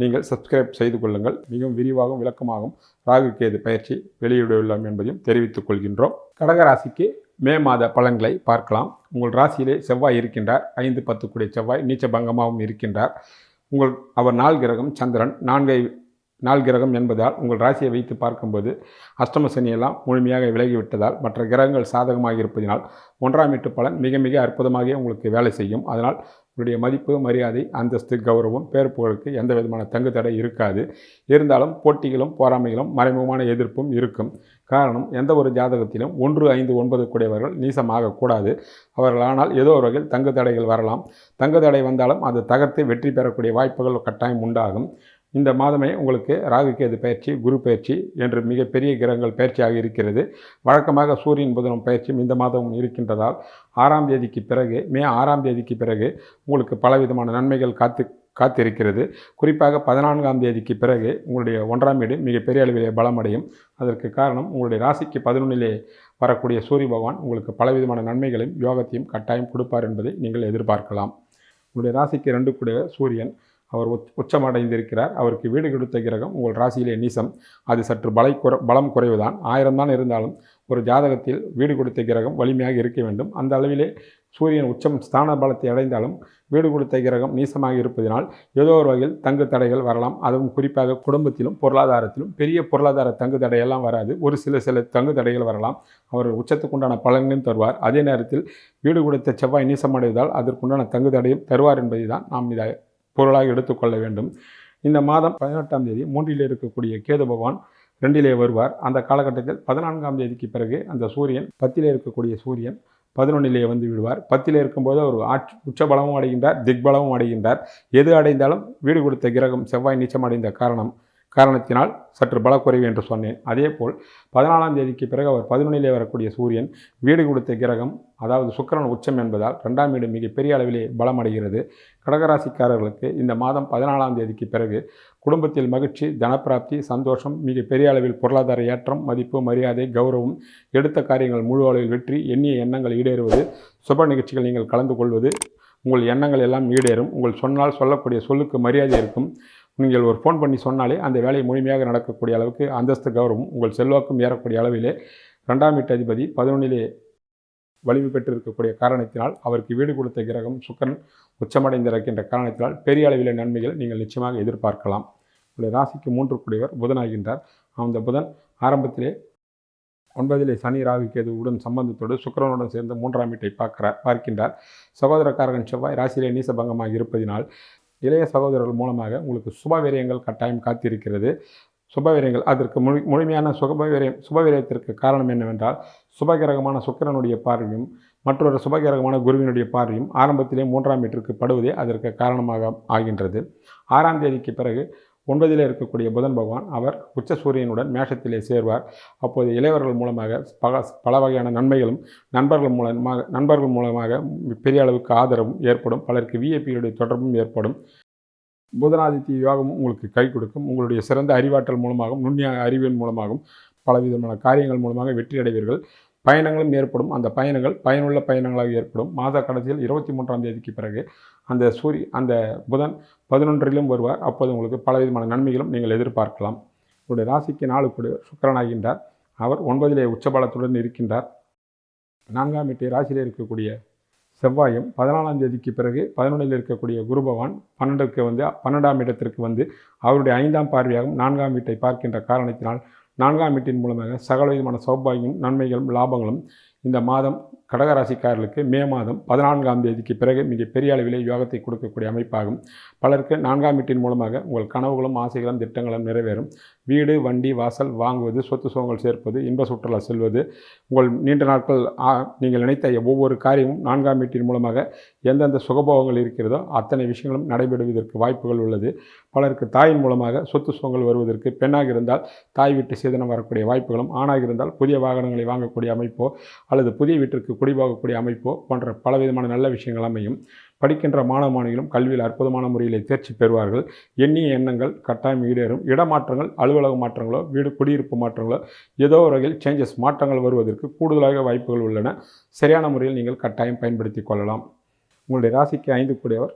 நீங்கள் சப்ஸ்கிரைப் செய்து கொள்ளுங்கள். மிகவும் விரிவாகவும் விளக்கமாகவும் ராகு கேது பயிற்சி வெளியிடவுள்ளோம் என்பதையும் தெரிவித்துக் கொள்கின்றோம். கடகராசிக்கு மே மாத பலன்களை பார்க்கலாம். உங்கள் ராசியிலே செவ்வாய் இருக்கின்றார். ஐந்து பத்து கூடிய செவ்வாய் நீச்ச பங்கமாகவும் இருக்கின்றார். உங்கள் அவர் நாள் கிரகம் சந்திரன். நான்கை நாள் கிரகம் என்பதால் உங்கள் ராசியை வைத்து பார்க்கும்போது அஷ்டம சனியெல்லாம் முழுமையாக விலகிவிட்டதால் மற்ற கிரகங்கள் சாதகமாக இருப்பதினால் ஒன்றாம் வீட்டு பலன் மிக மிக அற்புதமாக உங்களுக்கு வேலை செய்யும். அதனால் உங்களுடைய மதிப்பு மரியாதை அந்தஸ்து கௌரவம் பேர் புகழுக்கு எந்த விதமான தங்கு தடை இருக்காது. இருந்தாலும் போட்டிகளும் போராமைகளும் மறைமுகமான எதிர்ப்பும் இருக்கும். காரணம் எந்த ஒரு ஜாதகத்திலும் ஒன்று ஐந்து ஒன்பது கூடியவர்கள் நீசமாகக்கூடாது அவர்களானால் ஏதோ ஒரு வகையில் தங்கு தடைகள் வரலாம். தங்கு தடை வந்தாலும் அது தகர்த்து வெற்றி பெறக்கூடிய வாய்ப்புகள் கட்டாயம் உண்டாகும். இந்த மாதமே உங்களுக்கு ராகுகேது பயிற்சி குரு பயிற்சி என்று மிகப்பெரிய கிரகங்கள் பயிற்சியாக இருக்கிறது. வழக்கமாக சூரியன் புதனம் பயிற்சியும் இந்த மாதமும் இருக்கின்றதால் ஆறாம் தேதிக்கு பிறகு மே ஆறாம் தேதிக்கு பிறகு உங்களுக்கு பலவிதமான நன்மைகள் காத்து காத்திருக்கிறது. குறிப்பாக பதினான்காம் தேதிக்கு பிறகு உங்களுடைய ஒன்றாம் வீடு மிகப்பெரிய அளவிலே பலமடையும். அதற்கு காரணம் உங்களுடைய ராசிக்கு பதினொன்றிலே வரக்கூடிய சூரிய பகவான் உங்களுக்கு பலவிதமான நன்மைகளையும் யோகத்தையும் கட்டாயம் கொடுப்பார் என்பதை நீங்கள் எதிர்பார்க்கலாம். உங்களுடைய ராசிக்கு ரெண்டு கூட சூரியன் அவர் உச்சமடைந்திருக்கிறார். அவருக்கு வீடு கொடுத்த கிரகம் உங்கள் ராசியிலே நீசம். அது சற்று பலை குற பலம் குறைவுதான். ஆயிரம் தான் இருந்தாலும் ஒரு ஜாதகத்தில் வீடு கொடுத்த கிரகம் வலிமையாக இருக்க வேண்டும். அந்த அளவிலே சூரியன் உச்சம் ஸ்தான பலத்தை அடைந்தாலும் வீடு கொடுத்த கிரகம் நீசமாக இருப்பதனால் ஏதோ ஒரு வகையில் தங்கு தடைகள் வரலாம். அதுவும் குறிப்பாக குடும்பத்திலும் பொருளாதாரத்திலும் பெரிய பொருளாதார தங்கு தடையெல்லாம் வராது. ஒரு சில சில தங்கு தடைகள் வரலாம். அவர் உச்சத்துக்குண்டான பலன்களையும் தருவார். அதே நேரத்தில் வீடு கொடுத்த செவ்வாய் நீசமடைவதால் அதற்குண்டான தங்கு தடையும் தருவார் என்பதை தான் நாம் இதை பொருளாக எடுத்துக்கொள்ள வேண்டும். இந்த மாதம் பதினெட்டாம் தேதி மூன்றில் இருக்கக்கூடிய கேது பகவான் ரெண்டிலே வருவார். அந்த காலகட்டத்தில் பதினான்காம் தேதிக்கு பிறகு அந்த சூரியன் பத்திலே இருக்கக்கூடிய சூரியன் பதினொன்னிலே வந்து விடுவார். பத்தில் இருக்கும்போது அவர் ஆட்சி உச்சபலமும் அடைகின்றார் திக்பலமும் அடைகின்றார். எது அடைந்தாலும் வீடு கொடுத்த கிரகம் செவ்வாய் நீச்சம் அடைந்த காரணம். காரணத்தினால் சற்று பலக்குறைவு என்று சொன்னேன். அதேபோல் பதினாலாம் தேதிக்கு பிறகு அவர் பதினொன்றிலே வரக்கூடிய சூரியன் வீடு கொடுத்த கிரகம் அதாவது சுக்கரன் உச்சம் என்பதால் ரெண்டாம் வீடு மிகப்பெரிய அளவிலே பலமடைகிறது. கடகராசிக்காரர்களுக்கு இந்த மாதம் பதினாலாம் தேதிக்கு பிறகு குடும்பத்தில் மகிழ்ச்சி தனப்பிராப்தி சந்தோஷம் மிக பெரிய அளவில் பொருளாதார ஏற்றம் மதிப்பு மரியாதை கௌரவம் எடுத்த காரியங்கள் முழு அளவில் வெற்றி எண்ணிய எண்ணங்கள் ஈடேறுவது சுப நிகழ்ச்சிகள் நீங்கள் கலந்து கொள்வது உங்கள் எண்ணங்கள் எல்லாம் ஈடேறும். உங்கள் சொன்னால் சொல்லக்கூடிய சொல்லுக்கு மரியாதை இருக்கும். நீங்கள் ஒரு ஃபோன் பண்ணி சொன்னாலே அந்த வேலை முழுமையாக நடக்கக்கூடிய அளவுக்கு அந்தஸ்து கௌரவம் உங்கள் செல்வாக்கும் ஏறக்கூடிய அளவிலே ரெண்டாம் வீட்டு அதிபதி பதினொன்றிலே வலிமை பெற்றிருக்கக்கூடிய காரணத்தினால் அவருக்கு வீடு கொடுத்த கிரகம் சுக்கரன் உச்சமடைந்திருக்கின்ற காரணத்தினால் பெரிய அளவிலே நன்மைகள் நீங்கள் நிச்சயமாக எதிர்பார்க்கலாம். உங்களுடைய ராசிக்கு மூன்று கூடியவர் புதனாகின்றார். அந்த புதன் ஆரம்பத்திலே ஒன்பதிலே சனி ராகு கேதுவுடன் சம்பந்தத்தோடு சுக்கரனுடன் சேர்ந்து மூன்றாம் வீட்டை பார்க்கிறார் பார்க்கின்றார். சகோதரக்காரகன் செவ்வாய் ராசியிலே நீசபங்கமாக இருப்பதினால் இளைய சகோதரர்கள் மூலமாக உங்களுக்கு சுபவீரியங்கள் கட்டாயம் காத்திருக்கிறது. சுபவீரியங்கள் அதற்கு முழு முழுமையான சுபவீரியம் சுபவீரியத்திற்கு காரணம் என்னவென்றால் சுபகிரகமான சுக்கிரனுடைய பார்வையும் மற்றொரு சுபகிரகமான குருவினுடைய பார்வையும் ஆரம்பத்திலே மூன்றாம் வீட்டிற்கு படுவதே அதற்கு காரணமாக ஆகின்றது. ஆறாம் தேதிக்கு பிறகு ஒன்பதில் இருக்கக்கூடிய புதன் பகவான் அவர் உச்ச சூரியனுடன் மேஷத்திலே சேர்வார். அப்போது இளையவர்கள் மூலமாக பல பல வகையான நன்மைகளும் நண்பர்கள் மூலமாக நண்பர்கள் மூலமாக பெரிய அளவுக்கு ஆதரவும் ஏற்படும். பலருக்கு விஐபியுடைய தொடர்பும் ஏற்படும். புதனாதித்ய யோகமும் உங்களுக்கு கை கொடுக்கும். உங்களுடைய சிறந்த அறிவாற்றல் மூலமாகவும் நுண்ணிய அறிவியல் மூலமாகவும் பலவிதமான காரியங்கள் மூலமாக வெற்றி அடைவீர்கள். பயணங்களும் ஏற்படும். அந்த பயணங்கள் பயனுள்ள பயணங்களாக ஏற்படும். மாத கடைசியில் இருபத்தி மூன்றாம் தேதிக்கு பிறகு அந்த சூரிய அந்த புதன் பதினொன்றிலும் வருவார். அப்போது உங்களுக்கு பல விதமான நன்மைகளும் நீங்கள் எதிர்பார்க்கலாம். உங்களுடைய ராசிக்கு நாலு கூட சுக்கரனாகின்றார் அவர் ஒன்பதிலே உச்சபலத்துடன் இருக்கின்றார். நான்காம் வீட்டை ராசியில் இருக்கக்கூடிய செவ்வாயும் பதினாலாம் தேதிக்கு பிறகு பதினொன்றில் இருக்கக்கூடிய குரு பகவான் பன்னெண்டுக்கு வந்து பன்னெண்டாம் இடத்திற்கு வந்து அவருடைய ஐந்தாம் பார்வையாகவும் நான்காம் வீட்டை பார்க்கின்ற காரணத்தினால் நான்காம் வீட்டின் மூலமாக சகல விதமான சௌபாகியம் நன்மைகளும் லாபங்களும் இந்த மாதம் கடகராசிக்காரர்களுக்கு மே மாதம் பதினான்காம் தேதிக்கு பிறகு மிக பெரிய அளவிலே யோகத்தை கொடுக்கக்கூடிய அமைப்பாகும். பலருக்கு நான்காம் வீட்டின் மூலமாக உங்கள் கனவுகளும் ஆசைகளும் திட்டங்களும் நிறைவேறும். வீடு வண்டி வாசல் வாங்குவது சொத்து சுகங்கள் சேர்ப்பது இன்ப சுற்றுலா செல்வது உங்கள் நீண்ட நாட்கள் ஆ, நீங்கள் நினைத்த ஒவ்வொரு காரியமும் நான்காம் வீட்டின் மூலமாக எந்தெந்த சுகபோகங்கள் இருக்கிறதோ அத்தனை விஷயங்களும் நடைபெறுவதற்கு வாய்ப்புகள் உள்ளது. பலருக்கு தாயின் மூலமாக சொத்து சுகங்கள் வருவதற்கு பெண்ணாக இருந்தால் தாய் வீட்டு சேதனம் வரக்கூடிய வாய்ப்புகளும் ஆணாக இருந்தால் புதிய வாகனங்களை வாங்கக்கூடிய அமைப்போ அல்லது புதிய வீட்டிற்கு குடிபோகக்கூடிய அமைப்போ போன்ற பலவிதமான நல்ல விஷயங்கள் அமையும். படிக்கின்ற மாணவ மாணவிகளும் கல்வியில் அற்புதமான முறையில் தேர்ச்சி பெறுவார்கள். எண்ணிய எண்ணங்கள் கட்டாயம் ஈடேறும். இடமாற்றங்கள் அலுவலக மாற்றங்களோ வீடு குடியிருப்பு மாற்றங்களோ ஏதோ ஒரு வகையில் சேஞ்சஸ் மாற்றங்கள் வருவதற்கு கூடுதலாக வாய்ப்புகள் உள்ளன. சரியான முறையில் நீங்கள் கட்டாயம் பயன்படுத்தி கொள்ளலாம். உங்களுடைய ராசிக்கு ஐந்து கூடியவர்.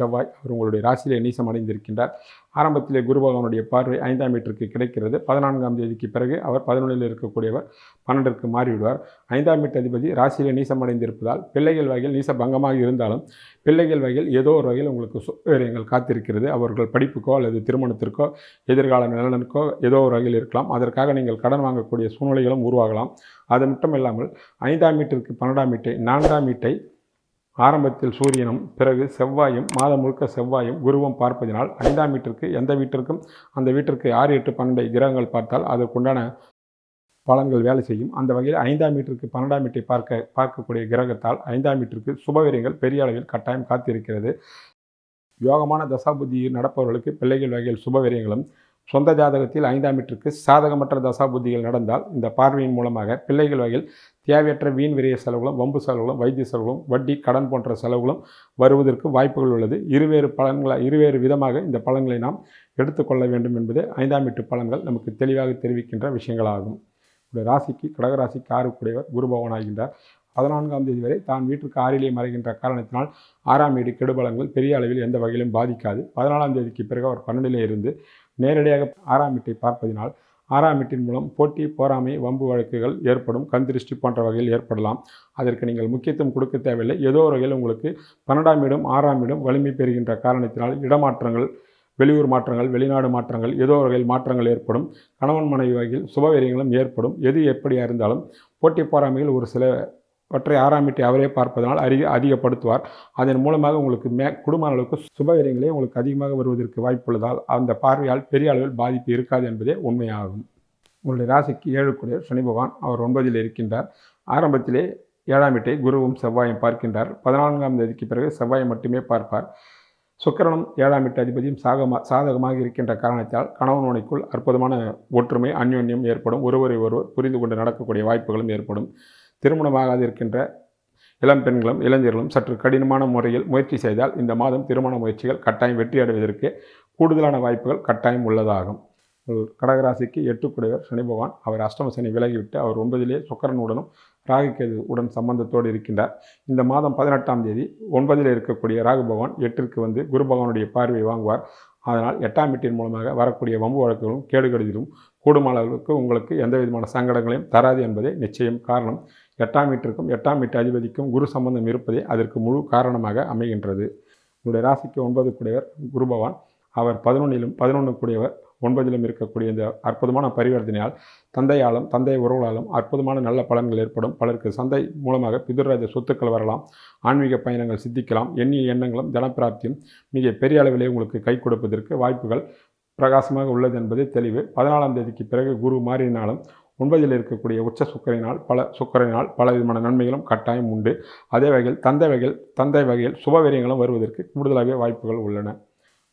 செவ்வாய் அவர் உங்களுடைய ராசியிலே நீசம் அடைந்திருக்கின்றார். ஆரம்பத்திலே குரு பகவானுடைய பார்வை ஐந்தாம் வீட்டிற்கு கிடைக்கிறது. பதினான்காம் தேதிக்கு பிறகு அவர் பதினொன்றில் இருக்கக்கூடியவர் பன்னெண்டிற்கு மாறிவிடுவார். ஐந்தாம் வீட்டு அதிபதி ராசியிலே நீசம் அடைந்திருப்பதால் பிள்ளைகள் வகையில் நீச பங்கமாக இருந்தாலும் பிள்ளைகள் வகையில் ஏதோ ஒரு வகையில் உங்களுக்கு சுயங்கள் காத்திருக்கிறது. அவர்கள் படிப்புக்கோ அல்லது திருமணத்திற்கோ எதிர்கால நலனுக்கோ ஏதோ ஒரு வகையில் இருக்கலாம். அதற்காக நீங்கள் கடன் வாங்கக்கூடிய சூழ்நிலைகளும் உருவாகலாம். அது மட்டும் இல்லாமல் ஐந்தாம் வீட்டிற்கு பன்னெண்டாம் வீட்டை நான்காம் வீட்டை ஆரம்பத்தில் சூரியனும் பிறகு செவ்வாயும் மாதம் முழுக்க செவ்வாயும் குருவும் பார்ப்பதினால் ஐந்தாம் வீட்டிற்கு எந்த வீட்டிற்கும் அந்த வீட்டிற்கு ஆறு எட்டு பன்னெண்டை கிரகங்கள் பார்த்தால் அதற்குண்டான பலன்கள் வேலை செய்யும். அந்த வகையில் ஐந்தாம் வீட்டிற்கு பன்னெண்டாம் வீட்டை பார்க்க பார்க்கக்கூடிய கிரகத்தால் ஐந்தாம் வீட்டிற்கு சுபவீரியங்கள் பெரிய அளவில் கட்டாயம் காத்திருக்கிறது. யோகமான தசாபுத்தி நடப்பவர்களுக்கு பிள்ளைகள் வகையில் சுபவீரியங்களும் சொந்த ஜாதகத்தில் ஐந்தாம் வீட்டிற்கு சாதகமற்ற தசாபுத்திகள் நடந்தால் இந்த பார்வையின் மூலமாக பிள்ளைகள் வகையில் தேவையற்ற வீண் விரைய செலவுகளும் வம்பு செலவுகளும் வைத்திய செலவுகளும் வட்டி கடன் போன்ற செலவுகளும் வருவதற்கு வாய்ப்புகள் உள்ளது. இருவேறு பலன்களை இருவேறு விதமாக இந்த பலன்களை நாம் எடுத்துக்கொள்ள வேண்டும் என்பதே ஐந்தாம் வீட்டு பலன்கள் நமக்கு தெளிவாக தெரிவிக்கின்ற விஷயங்களாகும். இந்த ராசிக்கு கடகராசிக்கு ஆறுக்குடையவர் குரு ஆகின்றார். பதினான்காம் தேதி வரை தான் வீட்டுக்கு ஆறிலே மறைகின்ற காரணத்தினால் ஆறாம் வீடு கெடுபலங்கள் பெரிய அளவில் எந்த வகையிலும் பாதிக்காது. பதினாலாம் தேதிக்கு பிறகு அவர் பன்னெண்டிலே இருந்து நேரடியாக ஆறாம் வீட்டை பார்ப்பதினால் ஆறாம் வீட்டின் மூலம் போட்டி போராமை வம்பு வழக்குகள் ஏற்படும் கந்திருஷ்டி போன்ற வகையில் ஏற்படலாம். அதற்கு நீங்கள் முக்கியத்துவம் கொடுக்க தேவையில்லை. ஏதோ ஒரு வகையில் உங்களுக்கு பன்னெண்டாம் இடம் ஆறாம் வீடும் வலிமை பெறுகின்ற காரணத்தினால் இடமாற்றங்கள் வெளியூர் மாற்றங்கள் வெளிநாடு மாற்றங்கள் ஏதோ ஒரு வகையில் மாற்றங்கள் ஏற்படும். கணவன் மனைவி வகையில் சுபவீரியங்களும் ஏற்படும். எது எப்படியாக இருந்தாலும் போட்டி போராமையில் ஒரு சில ஒற்றை ஆறாம் வீட்டை அவரே பார்ப்பதனால் அதிக அதிகப்படுத்துவார். அதன் மூலமாக உங்களுக்கு மே குடும்ப அளவுக்கு சுபகரியங்களே உங்களுக்கு அதிகமாக வருவதற்கு வாய்ப்புள்ளதால் அந்த பார்வையால் பெரிய அளவில் பாதிப்பு இருக்காது என்பதே உண்மையாகும். உங்களுடைய ராசிக்கு ஏழுக்குடைய சனி பகவான் அவர் ஒன்பதில் இருக்கின்றார். ஆரம்பத்திலே ஏழாம் வீட்டை குருவும் செவ்வாயும் பார்க்கின்றார். பதினான்காம் தேதிக்கு பிறகு செவ்வாயை மட்டுமே பார்ப்பார். சுக்கரனும் ஏழாம் வீட்டு அதிபதியும் சாகமா சாதகமாக இருக்கின்ற காரணத்தால் கணவன் அற்புதமான ஒற்றுமை அந்யோன்யம் ஏற்படும். ஒருவரை ஒருவர் புரிந்து கொண்டு நடக்கக்கூடிய வாய்ப்புகளும் ஏற்படும். திருமணமாகாது இருக்கின்ற இளம் பெண்களும் இளைஞர்களும் சற்று கடினமான முறையில் முயற்சி செய்தால் இந்த மாதம் திருமண முயற்சிகள் கட்டாயம் வெற்றி அடைவதற்கு கூடுதலான வாய்ப்புகள் கட்டாயம் உள்ளதாகும். ஒரு கடகராசிக்கு எட்டுக்குடையவர் சனி பகவான். அவர் அஷ்டம சனி விலகிவிட்டு அவர் ஒன்பதிலே சுக்கரனுடனும் ராகுக்கேது உடன் சம்பந்தத்தோடு இருக்கின்றார். இந்த மாதம் பதினெட்டாம் தேதி ஒன்பதில் இருக்கக்கூடிய ராகு பகவான் எட்டிற்கு வந்து குரு பகவானுடைய பார்வையை வாங்குவார். அதனால் எட்டாம் வீட்டின் மூலமாக வரக்கூடிய வம்பு வழக்குகளும் கேடுகடுதிலும் கூடுமான அளவுக்கு உங்களுக்கு எந்த விதமான சங்கடங்களையும் தராது என்பதே நிச்சயம் காரணம். எட்டாம் வீட்டிற்கும் எட்டாம் வீட்டு அதிபதிக்கும் குரு சம்பந்தம் இருப்பதே அதற்கு முழு காரணமாக அமைகின்றது. உங்களுடைய ராசிக்கு ஒன்பது கூடியவர் குரு பகவான். அவர் பதினொன்றிலும் பதினொன்று கூடியவர் ஒன்பதிலும் இருக்கக்கூடிய இந்த அற்புதமான பரிவர்த்தனையால் தந்தையாலும் தந்தை உறவுகளாலும் அற்புதமான நல்ல பலன்கள் ஏற்படும். பலருக்கு சந்தை மூலமாக பிதுராஜ சொத்துக்கள் வரலாம். ஆன்மீக பயணங்கள் சித்திக்கலாம். எண்ணிய எண்ணங்களும் தனப்பிராப்தியும் மிக பெரிய அளவிலே உங்களுக்கு கை கொடுப்பதற்கு வாய்ப்புகள் பிரகாசமாக உள்ளது என்பதே தெளிவு. பதினாலாம் தேதிக்கு பிறகு குரு மாறினாலும் ஒன்பதில் இருக்கக்கூடிய உச்ச சுக்கரினால் பல சுக்கரினால் பல விதமான நன்மைகளும் கட்டாயம் உண்டு. அதே வகையில் தந்தை வகையில் தந்தை வகையில் சுபவீரியங்களும் வருவதற்கு கூடுதலாகவே வாய்ப்புகள் உள்ளன.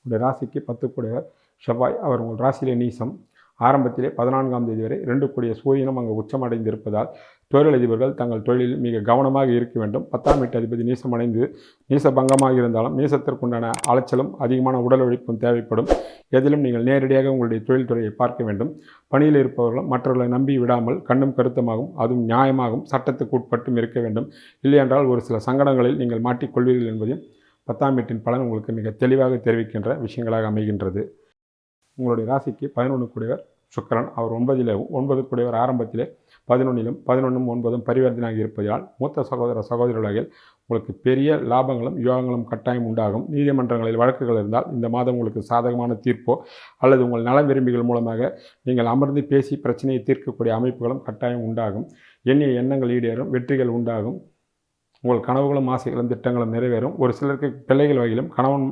உங்கள் ராசிக்கு பத்துக்குடையவர் செவ்வாய் அவர் உங்கள் ராசியிலே நீசம். ஆரம்பத்திலே பதினான்காம் தேதி வரை ரெண்டு கூடிய சூரியனும் அங்கு உச்சமடைந்திருப்பதால் தொழிலதிபர்கள் தங்கள் தொழிலில் மிக கவனமாக இருக்க வேண்டும். பத்தாம் வீட்டு அதிபதி நீசமடைந்து நீசபங்கமாக இருந்தாலும் நீசத்திற்குண்டான அலைச்சலும் அதிகமான உடல் உழைப்பும் தேவைப்படும். எதிலும் நீங்கள் நேரடியாக உங்களுடைய தொழில்துறையை பார்க்க வேண்டும். பணியில் இருப்பவர்களும் மற்றவர்களை நம்பி விடாமல் கண்ணும் கருத்துமாகவும் அதுவும் நியாயமாகவும் சட்டத்துக்கு உட்பட்டும் இருக்க வேண்டும். இல்லையென்றால் ஒரு சில சங்கடங்களில் நீங்கள் மாட்டிக்கொள்வீர்கள் என்பதையும் பத்தாம் வீட்டின் பலன் உங்களுக்கு மிக தெளிவாக தெரிவிக்கின்ற விஷயங்களாக அமைகின்றது. உங்களுடைய ராசிக்கு பதினொன்று கூடியவர் சுக்கரன். அவர் ஒன்பதிலே ஒன்பது கூடியவர் ஆரம்பத்திலே பதினொன்றிலும் பதினொன்றும் ஒன்பதும் பரிவர்த்தனையாக இருப்பதால் மூத்த சகோதர சகோதரர்கள் உங்களுக்கு பெரிய லாபங்களும் யோகங்களும் கட்டாயம் உண்டாகும். நீதிமன்றங்களில் வழக்குகள் இருந்தால் இந்த மாதம் உங்களுக்கு சாதகமான தீர்ப்போ அல்லது உங்கள் நல விரும்பிகள் மூலமாக நீங்கள் அமர்ந்து பேசி பிரச்சனையை தீர்க்கக்கூடிய அமைப்புகளும் கட்டாயம் உண்டாகும். எண்ணிய எண்ணங்கள் ஈடேறும் வெற்றிகள் உண்டாகும். உங்கள் கனவுகளும் ஆசைகளும் திட்டங்களும் நிறைவேறும். ஒரு சிலருக்கு பிள்ளைகள் வகையிலும் கணவன்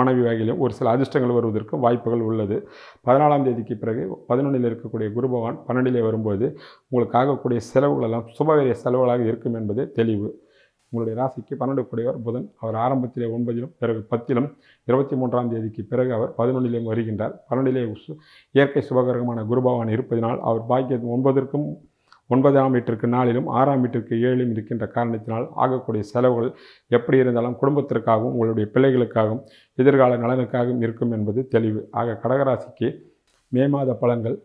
மனைவி வகையிலும் ஒரு சில அதிர்ஷ்டங்கள் வருவதற்கு வாய்ப்புகள் உள்ளது. பதினாலாம் தேதிக்கு பிறகு பதினொன்றில் இருக்கக்கூடிய குரு பகவான் பன்னெண்டிலே வரும்போது உங்களுக்கு ஆகக்கூடிய செலவுகள் எல்லாம் சுபவரிய செலவுகளாக இருக்கும் என்பது தெளிவு. உங்களுடைய ராசிக்கு பன்னெண்டு கூடியவர் புதன். அவர் ஆரம்பத்திலே ஒன்பதிலும் பிறகு பத்திலும் இருபத்தி மூன்றாம் தேதிக்கு பிறகு அவர் பதினொன்றிலேயும் வருகின்றார். பன்னெண்டிலே இயற்கை சுபகரமான குருபவான் இருப்பதினால் அவர் பாக்கிய ஒன்பதற்கும் ஒன்பதாம் வீட்டிற்கு நாளிலும் ஆறாம் வீட்டிற்கு ஏழிலும் இருக்கின்ற காரணத்தினால் ஆகக்கூடிய செலவுகள் எப்படி இருந்தாலும் குடும்பத்திற்காகவும் உங்களுடைய பிள்ளைகளுக்காகவும் எதிர்கால நலனுக்காகவும் இருக்கும் என்பது தெளிவு. ஆக கடகராசிக்கு மே மாத பலன்கள்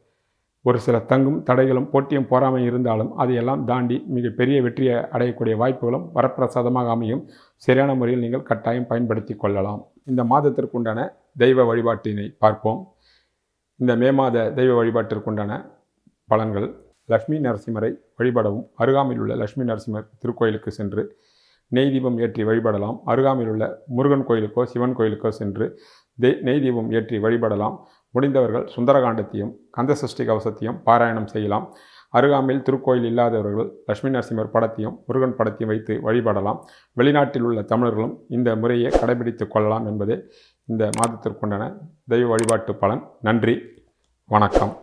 ஒரு சில தங்கும் தடைகளும் போட்டியும் போராமை இருந்தாலும் அதையெல்லாம் தாண்டி மிகப்பெரிய வெற்றியை அடையக்கூடிய வாய்ப்புகளும் வரப்பிரசாதமாக அமையும். சரியான முறையில் நீங்கள் கட்டாயம் பயன்படுத்தி கொள்ளலாம். இந்த மாதத்திற்குண்டான தெய்வ வழிபாட்டினை பார்ப்போம். இந்த மே மாத தெய்வ வழிபாட்டிற்குண்டான பலன்கள் லக்ஷ்மி நரசிம்மரை வழிபடவும் அருகாமையில் உள்ள லக்ஷ்மி நரசிம்மர் திருக்கோயிலுக்கு சென்று நெய் தீபம் ஏற்றி வழிபடலாம். அருகாமையில் உள்ள முருகன் கோயிலுக்கோ சிவன் கோயிலுக்கோ சென்று தே நெய் தீபம் ஏற்றி வழிபடலாம். முடிந்தவர்கள் சுந்தரகாண்டத்தையும் கந்தசஷ்டி கவசத்தையும் பாராயணம் செய்யலாம். அருகாமையில் திருக்கோயில் இல்லாதவர்கள் லட்சுமி நரசிம்மர் படத்தையும் முருகன் படத்தையும் வைத்து வழிபடலாம். வெளிநாட்டில் உள்ள தமிழர்களும் இந்த முறையை கடைபிடித்து கொள்ளலாம் என்பதே இந்த மாதத்திற்குண்டான தெய்வ வழிபாட்டு பலன். நன்றி. வணக்கம்.